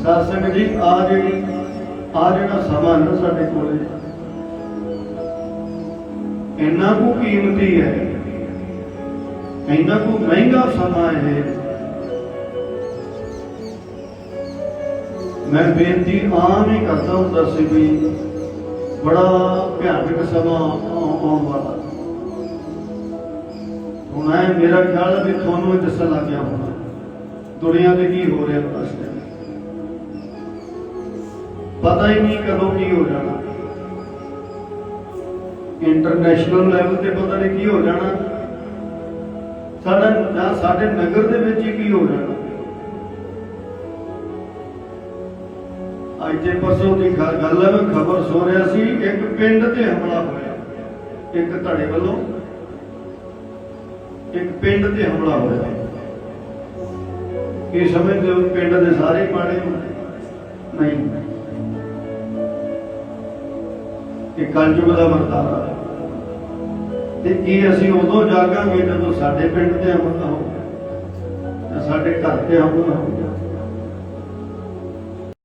ਸਤਸੰਗ ਜੀ, ਆ ਜਿਹੜੀ, ਆ ਜਿਹੜਾ ਸਮਾਂ ਨਾ ਸਾਡੇ ਕੋਲੇ ਇੰਨਾ ਕੁ ਕੀਮਤੀ ਹੈ, ਇੰਨਾ ਕੁ ਮਹਿੰਗਾ ਸਮਾਂ ਹੈ ਮੈਂ ਬੇਨਤੀ ਆਮ ਹੀ ਕਰਦਾ ਹੁੰਦਾ ਸੀ ਵੀ ਬੜਾ ਭਿਆਨਕ ਸਮਾਂ ਆਉਣ ਵਾਲਾ। ਹੁਣ ਐ ਮੇਰਾ ਖਿਆਲ ਹੈ ਵੀ ਤੁਹਾਨੂੰ ਇਹ ਦੱਸਣ ਲੱਗ ਗਿਆ ਹੋਣਾ, ਦੁਨੀਆ ਦੇ ਕੀ ਹੋ ਰਿਹਾ ਇਸ ਪਤਾ ਹੀ ਨਹੀਂ ਕਦੋਂ ਕੀ ਹੋ ਜਾਣਾ। ਇੰਟਰਨੈਸ਼ਨਲ ਲੈਵਲ ਤੇ ਪਤਾ ਨਹੀਂ ਕੀ ਹੋ ਜਾਣਾ। ਸਾਡਾ ਸਾਡੇ ਨਗਰ ਦੇ ਵਿੱਚ ਹੀ ਕੀ ਹੋ ਜਾਣਾ। ਅੱਜ ਦੇ ਪਰਸੋਂ ਦੀ ਗੱਲ ਹੈ ਮੈਂ ਖਬਰ ਸੁਣ ਰਿਹਾ ਸੀ, ਇੱਕ ਪਿੰਡ ਤੇ ਹਮਲਾ ਹੋਇਆ। ਇੱਕ ਧੜੇ ਵੱਲੋਂ। ਇੱਕ ਪਿੰਡ ਤੇ ਹਮਲਾ ਹੋਇਆ। ਇਹ ਸਮਝਦੇ ਹੋ ਪਿੰਡ ਦੇ ਸਾਰੇ ਪਾੜੇ ਹੋਣ? ਨਹੀਂ। ਇਹ ਕਲਯੁਗ ਦਾ ਵਰਤਾਰਾ ਤੇ ਕੀ ਅਸੀਂ ਉਦੋਂ ਜਾਗਾਂਗੇ ਜਦੋਂ ਸਾਡੇ ਪਿੰਡ ਤੇ ਹਮਲਾ ਹੋਊਗਾ ਜਾਂ ਸਾਡੇ ਘਰ ਤੇ ਹਮਲਾ ਹੋਊਗਾ